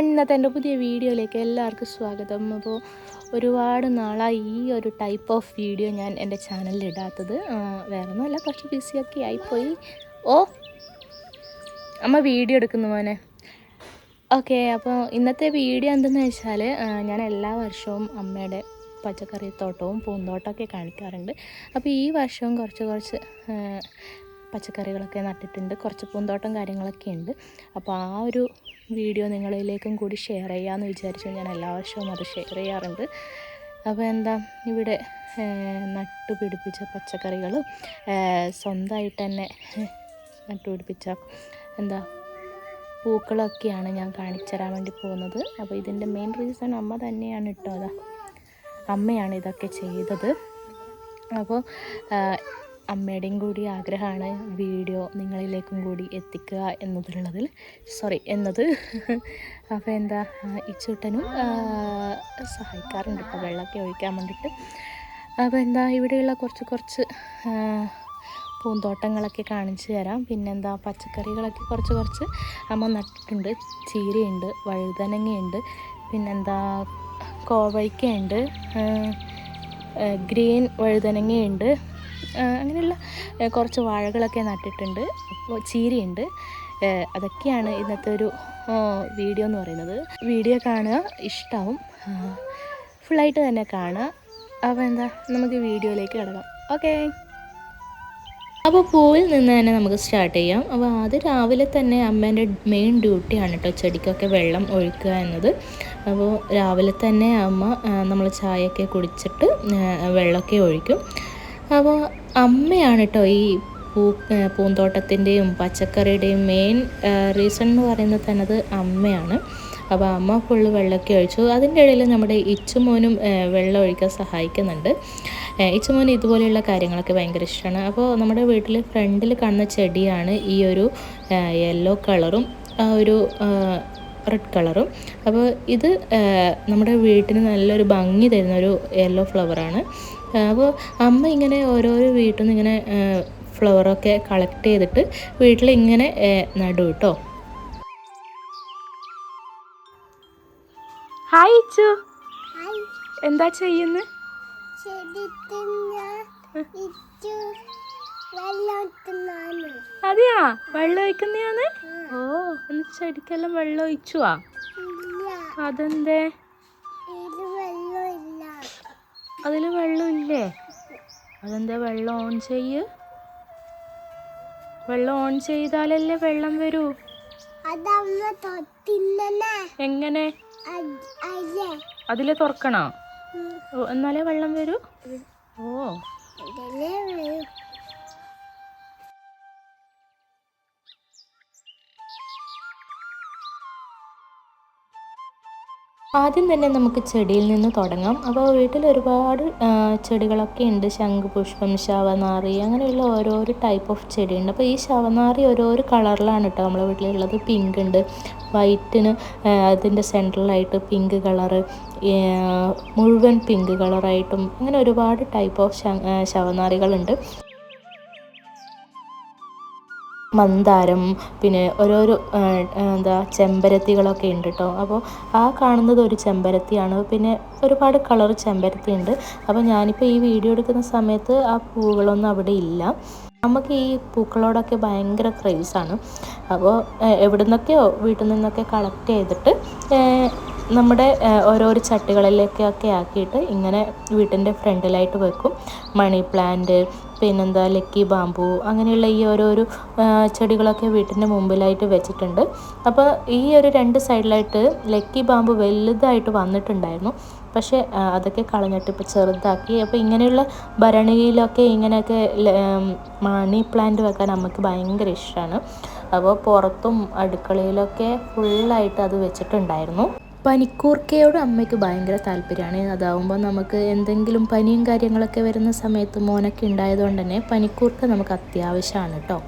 ഇന്നത്തെ എന്റെ പുതിയ വീഡിയോയിലേക്ക് എല്ലാവർക്കും സ്വാഗതം. അപ്പോൾ ഒരുപാട് നാളായി ഈ ഒരു ടൈപ്പ് ഓഫ് വീഡിയോ ഞാൻ എന്റെ ചാനലിൽ ഇടാത്തത്. വേറെ ഒന്നുമല്ല കുറച്ച് ബിസിയൊക്കെ ആയിപ്പോയി. ഓ അമ്മ വീഡിയോ എടുക്കുന്നു മോനെ. ഓക്കെ അപ്പോൾ ഇന്നത്തെ വീഡിയോ എന്തെന്ന് വെച്ചാൽ ഞാൻ എല്ലാ വർഷവും അമ്മയുടെ പച്ചക്കറിത്തോട്ടവും പൂന്തോട്ടമൊക്കെ കാണിക്കാറുണ്ട്. അപ്പോൾ ഈ വർഷവും കുറച്ച് കുറച്ച് പച്ചക്കറികളൊക്കെ നട്ടിട്ടുണ്ട്. കുറച്ച് പൂന്തോട്ടം കാര്യങ്ങളൊക്കെ ഉണ്ട്. അപ്പോൾ ആ ഒരു വീഡിയോ നിങ്ങളിലേക്കും കൂടി ഷെയർ ചെയ്യാമെന്ന് വിചാരിച്ചു. ഞാൻ എല്ലാ വർഷവും അത് ഷെയർ ചെയ്യാറുണ്ട്. അപ്പോൾ എന്താ ഇവിടെ നട്ടുപിടിപ്പിച്ച പച്ചക്കറികൾ സ്വന്തമായിട്ട് തന്നെ നട്ടുപിടിപ്പിച്ച എന്താ പൂക്കളൊക്കെയാണ് ഞാൻ കാണിച്ചു തരാൻ വേണ്ടി പോകുന്നത്. അപ്പോൾ ഇതിന്റെ മെയിൻ റീസൺ അമ്മ തന്നെയാണ് കേട്ടോ അതാ അമ്മയാണ് ഇതൊക്കെ ചെയ്തത്. അപ്പോൾ അമ്മയുടെയും കൂടി ആഗ്രഹമാണ് വീഡിയോ നിങ്ങളിലേക്കും കൂടി എത്തിക്കുക എന്നതിലുള്ളതിൽ. സോറി എന്നത്. അപ്പോൾ എന്താ ഇച്ചൂട്ടനും സഹായിക്കാറുണ്ട് ഇപ്പോൾ വെള്ളമൊക്കെ ഒഴിക്കാൻ വേണ്ടിയിട്ട്. അപ്പോൾ എന്താ ഇവിടെയുള്ള കുറച്ച് കുറച്ച് പൂന്തോട്ടങ്ങളൊക്കെ കാണിച്ചു തരാം. പിന്നെന്താ പച്ചക്കറികളൊക്കെ കുറച്ച് കുറച്ച് അമ്മ നട്ടിട്ടുണ്ട്. ചീരയുണ്ട് വഴുതനങ്ങയുണ്ട് പിന്നെന്താ കോവയ്ക്കയുണ്ട് ഗ്രീൻ വഴുതനങ്ങയുണ്ട് അങ്ങനെയുള്ള കുറച്ച് വാഴകളൊക്കെ നട്ടിട്ടുണ്ട്. അപ്പോൾ ചീരയുണ്ട്. അതൊക്കെയാണ് ഇന്നത്തെ ഒരു വീഡിയോ എന്ന് പറയുന്നത്. വീഡിയോ കാണുക ഇഷ്ടമാവും ഫുള്ളായിട്ട് തന്നെ കാണുക. അപ്പോൾ എന്താ നമുക്ക് വീഡിയോയിലേക്ക് കിടക്കാം. ഓക്കേ. അപ്പോൾ പൂവിൽ നിന്ന് തന്നെ നമുക്ക് സ്റ്റാർട്ട് ചെയ്യാം. അപ്പോൾ അത് രാവിലെ തന്നെ അമ്മേന്റെ മെയിൻ ഡ്യൂട്ടിയാണ് കേട്ടോ ചെടിക്കൊക്കെ വെള്ളം ഒഴിക്കുക എന്നത്. അപ്പോൾ രാവിലെ തന്നെ അമ്മ നമ്മൾ ചായയൊക്കെ കുടിച്ചിട്ട് വെള്ളമൊക്കെ ഒഴിക്കും. അപ്പോൾ അമ്മയാണ് കേട്ടോ ഈ പൂ പൂന്തോട്ടത്തിന്റെയും പച്ചക്കറിയുടെയും മെയിൻ റീസൺ എന്ന് പറയുന്നത് തന്നെ അത് അമ്മയാണ്. അപ്പോൾ അമ്മ ഫുള്ള് വെള്ളമൊക്കെ ഒഴിച്ചു. അതിന്റെ ഇടയിൽ നമ്മുടെ ഇച്ചുമോനും വെള്ളം ഒഴിക്കാൻ സഹായിക്കുന്നുണ്ട്. ഇച്ചുമോൻ ഇതുപോലെയുള്ള കാര്യങ്ങളൊക്കെ ഭയങ്കര ഇഷ്ടമാണ്. അപ്പോൾ നമ്മുടെ വീട്ടിൽ ഫ്രണ്ടിൽ കാണുന്ന ചെടിയാണ് ഈ ഒരു യെല്ലോ കളറും ഒരു റെഡ് കളറും അപ്പോൾ ഇത് നമ്മുടെ വീട്ടിന് നല്ലൊരു ഭംഗി തരുന്ന ഒരു യെല്ലോ ഫ്ലവറാണ് അപ്പോൾ അമ്മ ഇങ്ങനെ ഓരോരോ വീട്ടിൽ നിന്ന് ഇങ്ങനെ ഫ്ലവറൊക്കെ കളക്ട് ചെയ്തിട്ട് വീട്ടിൽ ഇങ്ങനെ ആ, നടും കേട്ടോ ഹായ് ഇച്ചു എന്താ ചെയ്യുന്നത് അതെയാ? വെള്ളം ഒഴിക്കുന്നതാണ് ഓ ഒന്ന് ചെടിക്കെല്ലാം വെള്ളം ഒഴിച്ചുവാ? അതെന്തേ? അതിൽ വെള്ളമില്ലേ? അതെന്താ വെള്ളം ഓൺ ചെയ്യ്. വെള്ളം ഓൺ ചെയ്താലല്ലേ വെള്ളം വരൂ? എങ്ങനെ? അതിലെ അതിൽ തുറക്കണോ എന്നാലേ വെള്ളം വരൂ? ഓ. ആദ്യം തന്നെ നമുക്ക് ചെടിയിൽ നിന്ന് തുടങ്ങാം. അപ്പോൾ വീട്ടിൽ ഒരുപാട് ചെടികളൊക്കെ ഉണ്ട്. ശംഖുപുഷ്പം ശവനാറി അങ്ങനെയുള്ള ഓരോരോ ടൈപ്പ് ഓഫ് ചെടിയുണ്ട്. അപ്പോൾ ഈ ശവനാറി ഓരോരോ കളറിലാണ് കേട്ടോ നമ്മളെ വീട്ടിലുള്ളത്. പിങ്ക് ഉണ്ട് വൈറ്റിന് അതിന്റെ സെൻട്രലായിട്ട് പിങ്ക് കളറ് മുഴുവൻ പിങ്ക് കളറായിട്ടും അങ്ങനെ ഒരുപാട് ടൈപ്പ് ഓഫ് ശവനാറികളുണ്ട്. മന്ദാരം പിന്നെ ഓരോരോ എന്താ ചെമ്പരത്തികളൊക്കെ ഉണ്ട് കേട്ടോ അപ്പോൾ ആ കാണുന്നത് ഒരു ചെമ്പരത്തിയാണ്. പിന്നെ ഒരുപാട് കളർ ചെമ്പരത്തി ഉണ്ട്. അപ്പോൾ ഞാനിപ്പോൾ ഈ വീഡിയോ എടുക്കുന്ന സമയത്ത് ആ പൂവുകളൊന്നും അവിടെ ഇല്ല. നമുക്ക് ഈ പൂക്കളോടൊക്കെ ഭയങ്കര ക്രേസാണ് അപ്പോൾ എവിടെ നിന്നൊക്കെയോ വീട്ടിൽ നിന്നൊക്കെ കളക്ട് ചെയ്തിട്ട് നമ്മുടെ ഓരോരോ ചട്ടികളിലേക്കൊക്കെ ആക്കിയിട്ട് ഇങ്ങനെ വീട്ടിന്റെ ഫ്രണ്ടിലായിട്ട് വെക്കും. മണി പ്ലാന്റ് പിന്നെന്താ ലക്കി ബാമ്പു അങ്ങനെയുള്ള ഈ ഓരോരോ ചെടികളൊക്കെ വീട്ടിന്റെ മുമ്പിലായിട്ട് വെച്ചിട്ടുണ്ട്. അപ്പോൾ ഈ ഒരു രണ്ട് സൈഡിലായിട്ട് ലക്കി ബാമ്പു വലുതായിട്ട് വന്നിട്ടുണ്ടായിരുന്നു. പക്ഷേ അതൊക്കെ കളഞ്ഞിട്ട് ഇപ്പോൾ ചെറുതാക്കി. അപ്പോൾ ഇങ്ങനെയുള്ള ഭരണിയിലൊക്കെ ഇങ്ങനെയൊക്കെ മണി പ്ലാന്റ് വെക്കാൻ നമുക്ക് ഭയങ്കര ഇഷ്ടമാണ്. അപ്പോൾ പുറത്തും അടുക്കളയിലൊക്കെ ഫുള്ളായിട്ട് അത് വെച്ചിട്ടുണ്ടായിരുന്നു. പനിക്കൂർക്കയോട് അമ്മയ്ക്ക് ഭയങ്കര താല്പര്യമാണ്. അതാവുമ്പോൾ നമുക്ക് എന്തെങ്കിലും പനിയും കാര്യങ്ങളൊക്കെ വരുന്ന സമയത്ത് മോനൊക്കെ ഉണ്ടായതുകൊണ്ട് തന്നെ പനിക്കൂർക്ക നമുക്ക് അത്യാവശ്യമാണ് കേട്ടോ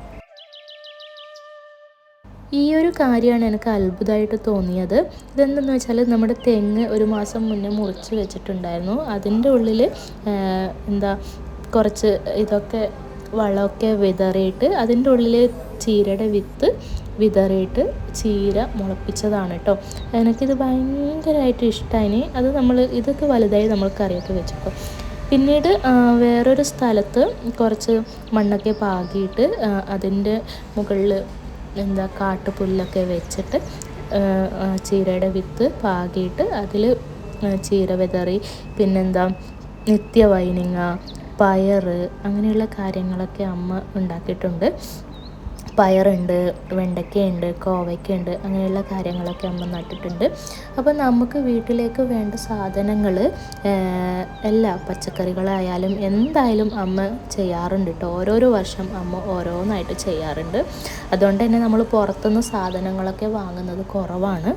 ഈ ഒരു കാര്യമാണ് എനിക്ക് അത്ഭുതമായിട്ട് തോന്നിയത്. ഇതെന്തെന്ന് വെച്ചാൽ നമ്മുടെ തെങ്ങ് ഒരു മാസം മുന്നേ മുറിച്ച് വെച്ചിട്ടുണ്ടായിരുന്നു. അതിന്റെ ഉള്ളിൽ എന്താ കുറച്ച് ഇതൊക്കെ വളമൊക്കെ വിതറിയിട്ട് അതിന്റെ ഉള്ളിൽ ചീരയുടെ വിത്ത് വിതറിയിട്ട് ചീര മുളപ്പിച്ചതാണ് കേട്ടോ എനിക്കിത് ഭയങ്കരമായിട്ട് ഇഷ്ടമായി അത് നമ്മൾ ഇതൊക്കെ വലുതായി നമ്മൾ കറിയൊക്കെ വെച്ചപ്പോൾ പിന്നീട് വേറൊരു സ്ഥലത്ത് കുറച്ച് മണ്ണൊക്കെ പാകിയിട്ട് അതിന്റെ മുകളിൽ എന്താ കാട്ടുപുല്ലൊക്കെ വെച്ചിട്ട് ചീരയുടെ വിത്ത് പാകിയിട്ട് അതിൽ ചീര വിതറി. പിന്നെന്താ നിത്യവൈനിങ്ങ പയറ് അങ്ങനെയുള്ള കാര്യങ്ങളൊക്കെ അമ്മ ഉണ്ടാക്കിയിട്ടുണ്ട്. പയറുണ്ട് വെണ്ടയ്ക്കയുണ്ട് കോവയ്ക്കുണ്ട് അങ്ങനെയുള്ള കാര്യങ്ങളൊക്കെ അമ്മ നട്ടിട്ടുണ്ട്. അപ്പോൾ നമുക്ക് വീട്ടിലേക്ക് വേണ്ട സാധനങ്ങൾ എല്ലാ പച്ചക്കറികളായാലും എന്തായാലും അമ്മ ചെയ്യാറുണ്ട് കേട്ടോ. ഓരോരോ വർഷം അമ്മ ഓരോന്നായിട്ട് ചെയ്യാറുണ്ട്. അതുകൊണ്ട് തന്നെ നമ്മൾ പുറത്തുനിന്ന് സാധനങ്ങളൊക്കെ വാങ്ങുന്നത് കുറവാണ്.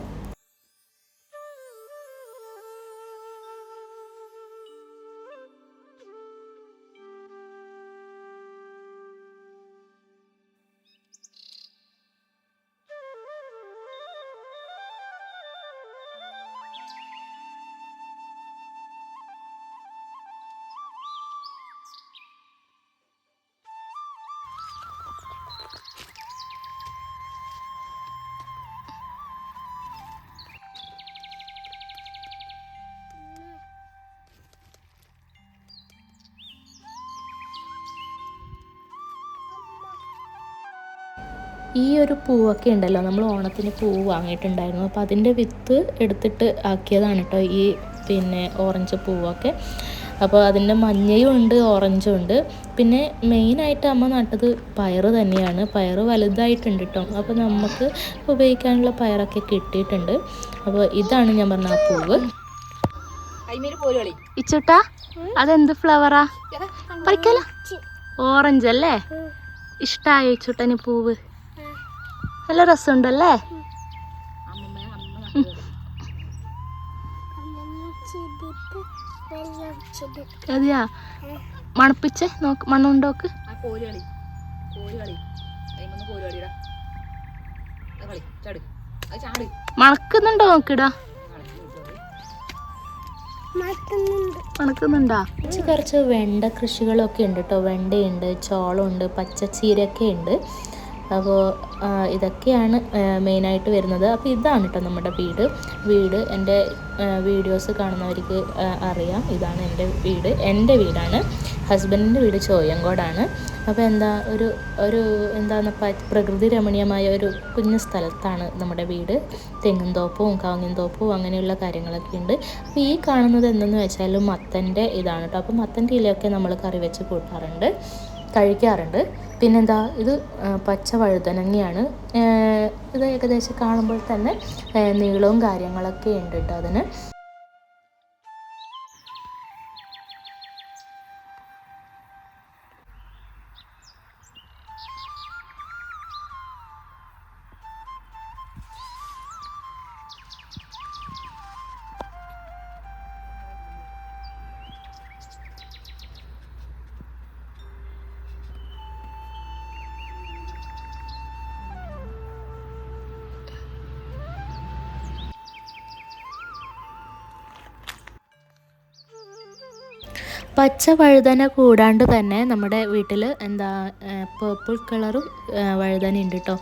ഈ ഒരു പൂവൊക്കെ ഉണ്ടല്ലോ നമ്മൾ ഓണത്തിന് പൂവ് വാങ്ങിയിട്ടുണ്ടായിരുന്നു. അപ്പോൾ അതിന്റെ വിത്ത് എടുത്തിട്ട് ആക്കിയതാണ് കേട്ടോ ഈ പിന്നെ ഓറഞ്ച് പൂവൊക്കെ. അപ്പോൾ അതിന്റെ മഞ്ഞയും ഉണ്ട് ഓറഞ്ചും ഉണ്ട്. പിന്നെ മെയിനായിട്ട് അമ്മ നട്ടത് പയറ് തന്നെയാണ്. പയറ് വലുതായിട്ടുണ്ട് കേട്ടോ. അപ്പോൾ നമുക്ക് ഉപയോഗിക്കാനുള്ള പയറൊക്കെ കിട്ടിയിട്ടുണ്ട്. അപ്പോൾ ഇതാണ് ഞാൻ പറഞ്ഞ ആ പൂവ്. ഇച്ചുട്ടാ അതെന്ത് ഫ്ലവറാ പറിക്കല. ഓറഞ്ച് അല്ലേ? ഇഷ്ടമായി ഇച്ചുട്ടന് പൂവ്? നല്ല രസമുണ്ടല്ലേ? അതെയാ മണപ്പിച്ചേ നോക്ക് മണ്ണുണ്ടോക്ക് മണക്കുന്നുണ്ടോ നോക്കിടാ? മണക്കുന്നുണ്ടാ? കുറച്ച് കുറച്ച് വെണ്ട കൃഷികളൊക്കെ ഉണ്ട് കേട്ടോ. വെണ്ടയുണ്ട് ചോളമുണ്ട് പച്ചച്ചീരൊക്കെ ഉണ്ട്. അപ്പോൾ ഇതൊക്കെയാണ് മെയിനായിട്ട് വരുന്നത്. അപ്പോൾ ഇതാണ് കേട്ടോ നമ്മുടെ വീട്. വീട് എന്റെ വീഡിയോസ് കാണുന്നവർക്ക് അറിയാം. ഇതാണ് എന്റെ വീട്. എന്റെ വീടാണ്. ഹസ്ബൻഡിന്റെ വീട് ചോയങ്കോടാണ്. അപ്പോൾ എന്താ ഒരു ഒരു എന്താണ് പ്രകൃതി രമണീയമായ ഒരു കുഞ്ഞു സ്ഥലത്താണ് നമ്മുടെ വീട്. തെങ്ങും തോപ്പും കാങ്ങിൻ തോപ്പും അങ്ങനെയുള്ള കാര്യങ്ങളൊക്കെ ഉണ്ട്. അപ്പോൾ ഈ കാണുന്നത് എന്തെന്ന് വെച്ചാൽ മത്തന്റെ ഇതാണ് കേട്ടോ അപ്പോൾ മത്തന്റെ ഇലയൊക്കെ നമ്മൾ കറി വെച്ച് കൂട്ടാറുണ്ട്. കഴിക്കാറുണ്ട്. പിന്നെന്താ ഇത് പച്ച വഴുതനങ്ങയാണ്. ഇത് ഏകദേശം കാണുമ്പോൾ തന്നെ നീളവും കാര്യങ്ങളൊക്കെ ഉണ്ട് കേട്ടോ അതിന്. പച്ച വഴുതന കൂടാണ്ട് തന്നെ നമ്മുടെ വീട്ടിൽ എന്താ പേർപ്പിൾ കളറും വഴുതന ഉണ്ട് കേട്ടോ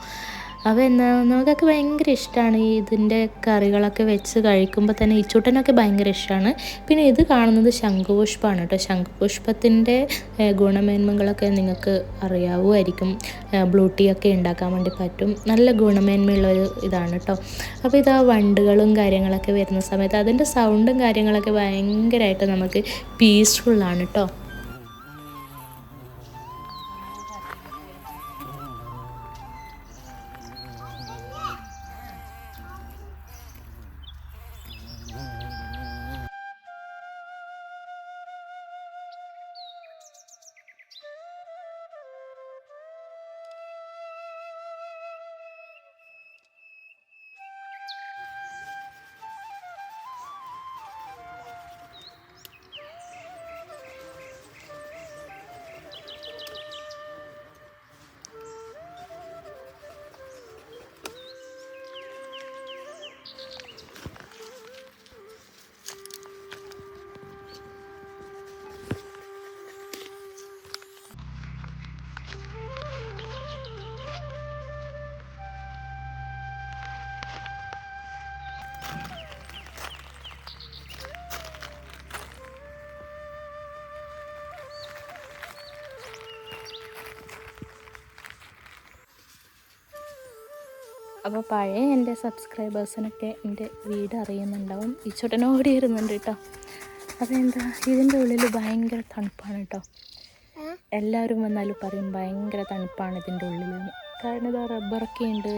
അപ്പോൾ എന്താ നമുക്കൊക്കെ ഭയങ്കര ഇഷ്ടമാണ് ഈ ഇതിന്റെ കറികളൊക്കെ വെച്ച് കഴിക്കുമ്പോൾ തന്നെ ഇച്ചൂട്ടനൊക്കെ ഭയങ്കര ഇഷ്ടമാണ് പിന്നെ ഇത് കാണുന്നത് ശംഖുപുഷ്പമാണ് കേട്ടോ. ശംഖുപുഷ്പത്തിന്റെ ഗുണമേന്മകളൊക്കെ നിങ്ങൾക്ക് അറിയാവുമായിരിക്കും. ബ്ലൂ ടീ ഒക്കെ ഉണ്ടാക്കാൻ വേണ്ടി പറ്റും. നല്ല ഗുണമേന്മയുള്ള ഒരു ഇതാണ് കേട്ടോ. അപ്പോൾ ഇതാ വണ്ടുകളും കാര്യങ്ങളൊക്കെ വരുന്ന സമയത്ത് അതിന്റെ സൗണ്ടും കാര്യങ്ങളൊക്കെ ഭയങ്കരമായിട്ട് നമുക്ക് പീസ്ഫുള്ളാണ് കേട്ടോ. അപ്പോൾ പഴയ എന്റെ സബ്സ്ക്രൈബേഴ്സിനൊക്കെ എന്റെ വീട് അറിയുന്നുണ്ടാവും. ഈ ചോട്ടനോടി ഓടി ഇരുന്നുണ്ട് കേട്ടോ. അതെന്താ? ഇതിന്റെ ഉള്ളിൽ ഭയങ്കര തണുപ്പാണ് കേട്ടോ. എല്ലാവരും വന്നാലും പറയും ഭയങ്കര തണുപ്പാണ് ഇതിന്റെ ഉള്ളിൽ കാരണം ഇതാ റബ്ബറൊക്കെ ഉണ്ട്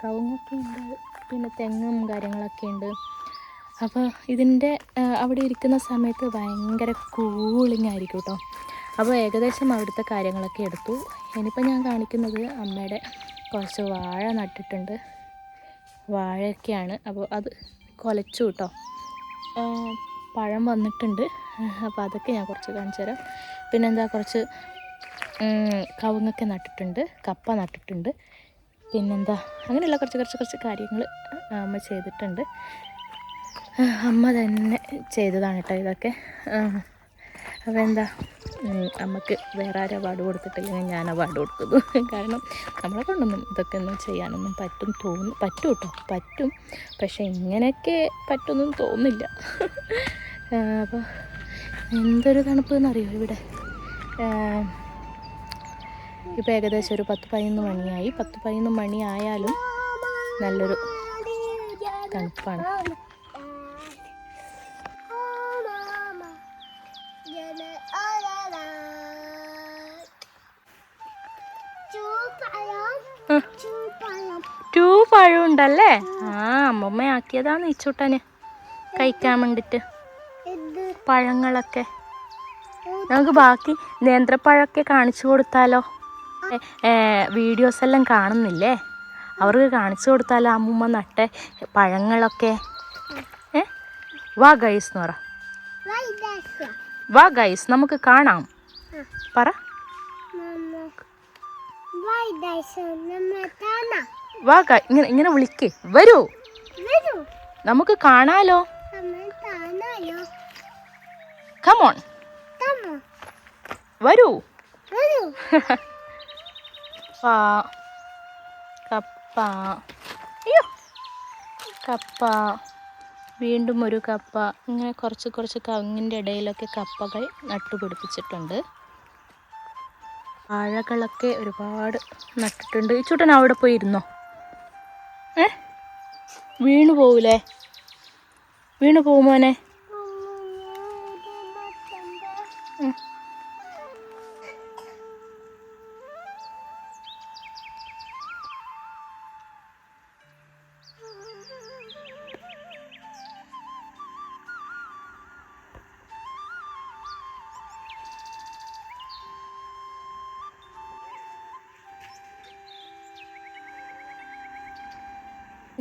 കവുങ്ങൊക്കെ ഉണ്ട് പിന്നെ തെങ്ങും കാര്യങ്ങളൊക്കെ ഉണ്ട്. അപ്പോൾ ഇതിന്റെ അവിടെ ഇരിക്കുന്ന സമയത്ത് ഭയങ്കര കൂളിംഗ് ആയിരിക്കും കേട്ടോ. അപ്പോൾ ഏകദേശം അവിടുത്തെ കാര്യങ്ങളൊക്കെ എടുത്തു. ഇനിയിപ്പോൾ ഞാൻ കാണിക്കുന്നത് അമ്മയുടെ കുറച്ച് വാഴ നട്ടിട്ടുണ്ട്. വാഴയൊക്കെയാണ്. അപ്പോൾ അത് കുലച്ചു കേട്ടോ. പഴം വന്നിട്ടുണ്ട്. അപ്പോൾ അതൊക്കെ ഞാൻ കുറച്ച് കാണിച്ചു തരാം. പിന്നെന്താ കുറച്ച് കവുങ്ങൊക്കെ നട്ടിട്ടുണ്ട്. കപ്പ നട്ടിട്ടുണ്ട്. പിന്നെന്താ അങ്ങനെയുള്ള കുറച്ച് കുറച്ച് കുറച്ച് കാര്യങ്ങൾ അമ്മ ചെയ്തിട്ടുണ്ട്. അമ്മ തന്നെ ചെയ്തതാണ് കേട്ടോ ഇതൊക്കെ. അപ്പോൾ നമുക്ക് വേറെ ആരും അവാർഡ് കൊടുത്തിട്ടില്ലെങ്കിൽ ഞാൻ അവാർഡ് കൊടുക്കുന്നു. കാരണം നമ്മളെ കൊണ്ടൊന്നും ഇതൊക്കെ ഒന്നും ചെയ്യാനൊന്നും പറ്റും തോന്നും പറ്റും കേട്ടോ പറ്റും. പക്ഷേ ഇങ്ങനെയൊക്കെ പറ്റുമെന്നും തോന്നില്ല. അപ്പോൾ എന്തൊരു തണുപ്പ് എന്നറിയോ ഇവിടെ ഇപ്പോൾ ഏകദേശം ഒരു പത്ത് പതിനൊന്ന് മണിയായി. പത്ത് പതിനൊന്ന് മണിയായാലും നല്ലൊരു തണുപ്പാണ്. ടൂ പഴം ഉണ്ടല്ലേ ആ അമ്മമ്മ ആക്കിയതാണ് ഈ ചൂട്ടന്. കഴിക്കാൻ വേണ്ടിട്ട്. പഴങ്ങളൊക്കെ. നമുക്ക് ബാക്കി നേന്ത്രപ്പഴമൊക്കെ കാണിച്ചു കൊടുത്താലോ? വീഡിയോസ് എല്ലാം കാണുന്നില്ലേ? അവർക്ക് കാണിച്ചു കൊടുത്താലോ അമ്മൂമ്മ നട്ട പഴങ്ങളൊക്കെ? ഏ? വാ ഗൈസ് എന്ന് പറ. വാ ഗൈസ് നമുക്ക് കാണാം. പറ. വാ ഇങ്ങനെ ഇങ്ങനെ വിളിക്ക്. വരൂ. നമുക്ക് കാണാലോ? കമോൺ വരൂ. പാ കപ്പ. അയ്യോ. കപ്പ. വീണ്ടും ഒരു കപ്പ. ഇങ്ങനെ കുറച്ച് കുറച്ച് കവിങ്ങിന്റെ ഇടയിലൊക്കെ കപ്പകൾ നട്ടുപിടിപ്പിച്ചിട്ടുണ്ട് വാഴകളൊക്കെ ഒരുപാട് നട്ടിട്ടുണ്ട്. ഈ ചൂട്ടൻ അവിടെ പോയി ഇരുന്നോ ഏ? വീണു പോകൂലേ വീണു പോകുമോനെ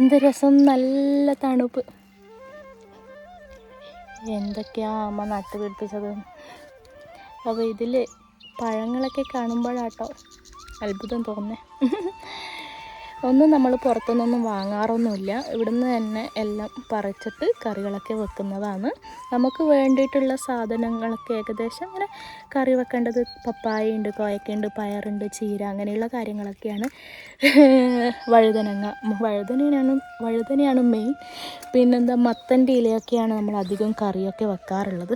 എന്ത് രസം നല്ല തണുപ്പ്. എന്തൊക്കെയാ അമ്മ നട്ടുപിടിപ്പിച്ചത് അപ്പോൾ ഇതിൽ പഴങ്ങളൊക്കെ കാണുമ്പോഴാട്ടോ അത്ഭുതം തോന്നേ ഒന്നും നമ്മൾ പുറത്തുനിന്നൊന്നും വാങ്ങാറൊന്നുമില്ല. ഇവിടുന്ന് തന്നെ എല്ലാം പറിച്ചിട്ട് കറികളൊക്കെ വെക്കുന്നതാണ്. നമുക്ക് വേണ്ടിയിട്ടുള്ള സാധനങ്ങളൊക്കെ ഏകദേശം അങ്ങനെ കറി വെക്കേണ്ടത് പപ്പായ ഉണ്ട് കോയക്കുണ്ട് പയറുണ്ട് ചീര അങ്ങനെയുള്ള കാര്യങ്ങളൊക്കെയാണ്. വഴുതനങ്ങ വഴുതനയാണ് വഴുതനയാണ് മെയിൻ പിന്നെന്താ മത്തന്റെ ഇലയൊക്കെയാണ് നമ്മൾ അധികം കറിയൊക്കെ വെക്കാറുള്ളത്.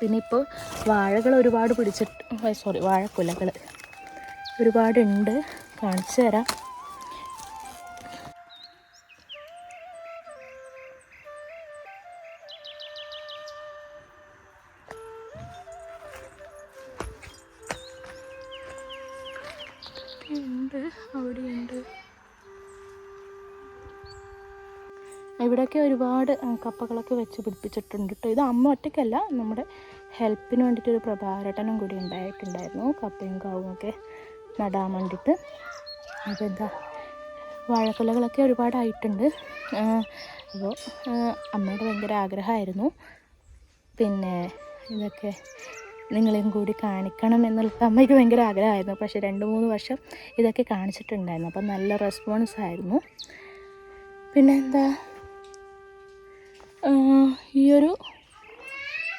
പിന്നെ ഇപ്പോൾ വാഴകൾ ഒരുപാട് പിടിച്ചിട്ട് സോറി വാഴക്കുലകൾ ഒരുപാടുണ്ട്. കാണിച്ചു തരാം. കപ്പകളൊക്കെ വെച്ച് പിടിപ്പിച്ചിട്ടുണ്ട് കേട്ടോ ഇത് അമ്മ ഒറ്റയ്ക്കല്ല നമ്മുടെ ഹെൽപ്പിന് വേണ്ടിയിട്ടൊരു പ്രഭാരട്ടനും കൂടി ഉണ്ടായിട്ടുണ്ടായിരുന്നു. കപ്പയും കാവും ഒക്കെ നടാൻ വേണ്ടിയിട്ട്. എന്താ വാഴക്കുലകളൊക്കെ ഒരുപാടായിട്ടുണ്ട് അപ്പോൾ അമ്മയുടെ ഭയങ്കര ആഗ്രഹമായിരുന്നു. പിന്നെ ഇതൊക്കെ നിങ്ങളെയും കൂടി കാണിക്കണം എന്നുള്ള അമ്മയ്ക്ക് ഭയങ്കര ആഗ്രഹമായിരുന്നു. പക്ഷേ രണ്ട് മൂന്ന് വർഷം ഇതൊക്കെ കാണിച്ചിട്ടുണ്ടായിരുന്നു. അപ്പം നല്ല റെസ്പോൺസ് ആയിരുന്നു പിന്നെ എന്താ ഈ ഒരു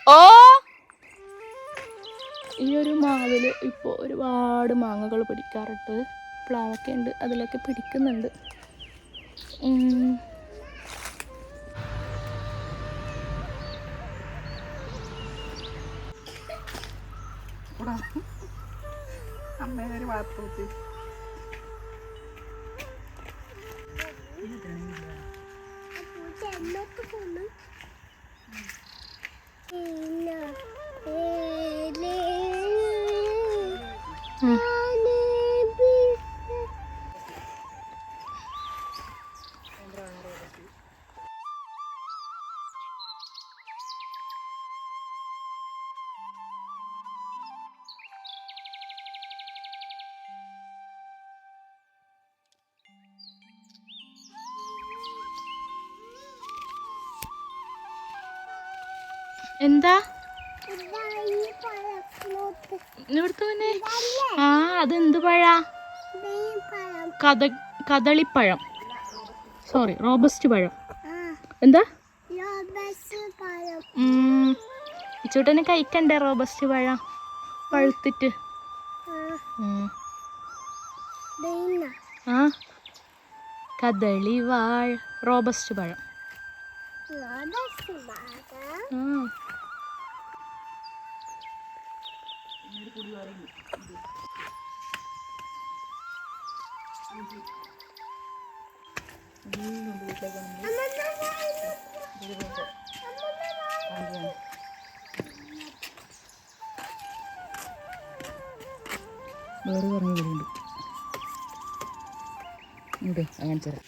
ഓ! ഈ ഒരു മാവിൽ ഇപ്പോൾ ഒരുപാട് മാങ്ങകൾ പിടിക്കാറുണ്ട്. പ്ലാവൊക്കെ ഉണ്ട് അതിലൊക്കെ പിടിക്കുന്നുണ്ട്. അമ്മേ അമ്മേനെ ഒരു വാർത്ത എന്താ? ഇവിടുത്തെ പിന്നെ ആ അത് എന്ത് പഴാ. കഥ കദളിപ്പഴം. സോറി റോബസ്റ്റ് പഴം. എന്താ. ഇച്ചൂട്ടനെ കഴിക്കണ്ടേ റോബസ്റ്റ് പഴം? പഴുത്തിട്ട്. ആ. കദളി വാഴ റോബസ്റ്റ് പഴം. വേറെ കുറഞ്ഞ വീടുണ്ട് ഇങ്ങോട്ട് അങ്ങനെ തരാം.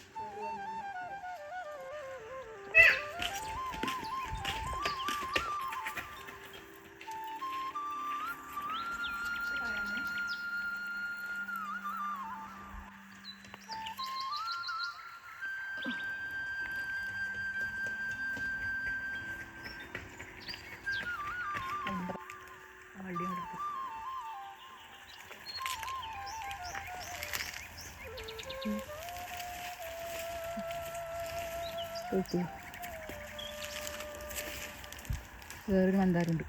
വേറൊരു മന്ദാരുണ്ട്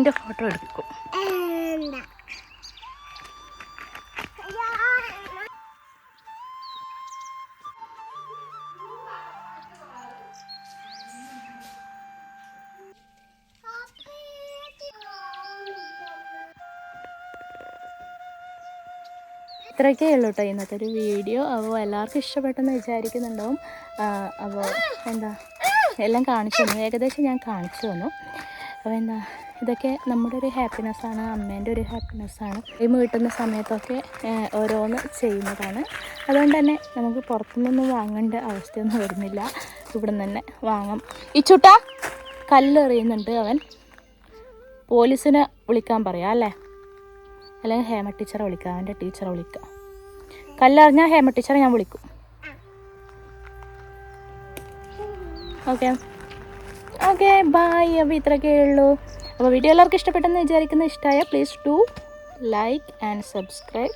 എന്റെ ഫോട്ടോ എടുക്കും. എന്താ? ഇത്രയൊക്കെ ഉള്ളൂ കേട്ടോ ഇന്നത്തെ ഒരു വീഡിയോ. അപ്പോൾ എല്ലാവർക്കും ഇഷ്ടപ്പെട്ടെന്ന് വിചാരിക്കുന്നുണ്ടാവും. അപ്പോൾ എന്താ? എല്ലാം കാണിച്ചു തന്നു. ഏകദേശം ഞാൻ കാണിച്ചു തന്നു. അപ്പോൾ എന്താ? ഇതൊക്കെ നമ്മുടെ ഒരു ഹാപ്പിനെസ്സാണ് അമ്മേന്റെ ഒരു ഹാപ്പിനെസ്സാണ് ടൈം കിട്ടുന്ന സമയത്തൊക്കെ ഓരോന്ന് ചെയ്യുന്നതാണ്. അതുകൊണ്ട് തന്നെ നമുക്ക് പുറത്തുനിന്നൊന്നും വാങ്ങേണ്ട അവസ്ഥയൊന്നും വരുന്നില്ല. ഇവിടെ തന്നെ വാങ്ങാം. ഈ ചുട്ട കല്ലെറിയുന്നുണ്ട് അവൻ. പോലീസിനെ വിളിക്കാൻ പറയാം അല്ലേ? അല്ലെങ്കിൽ ഹേമ ടീച്ചറെ വിളിക്കാം അവന്റെ ടീച്ചറെ വിളിക്കാം. കല്ലറിഞ്ഞാൽ ഹേമ ടീച്ചറെ ഞാൻ വിളിക്കും. ഓക്കെ. ഓക്കെ ബായ് അപ്പോൾ ഇത്രയൊക്കെ ഉള്ളൂ. അപ്പോൾ വീഡിയോ എല്ലാവർക്കും ഇഷ്ടപ്പെട്ടെന്ന് വിചാരിക്കുന്ന ഇഷ്ടമായ please to like and subscribe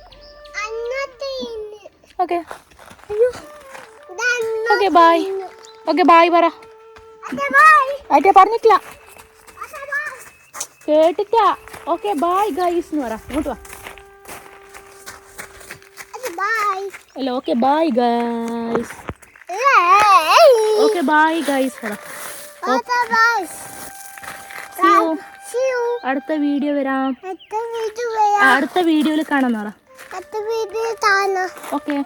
okay okay bye okay bye പറ. ആയിട്ടേ പറഞ്ഞിട്ടില്ല. കേട്ടിട്ട ഓക്കെ ബായ് ഗൈസ് എന്ന് പറ. ഇങ്ങോട്ട് വാ. അല്ല okay bye guys okay bye guys പറ. Bye See you. അടുത്ത വീഡിയോ വരാം. അടുത്ത വീഡിയോയിൽ കാണാൻ നോറ ഓക്കെ.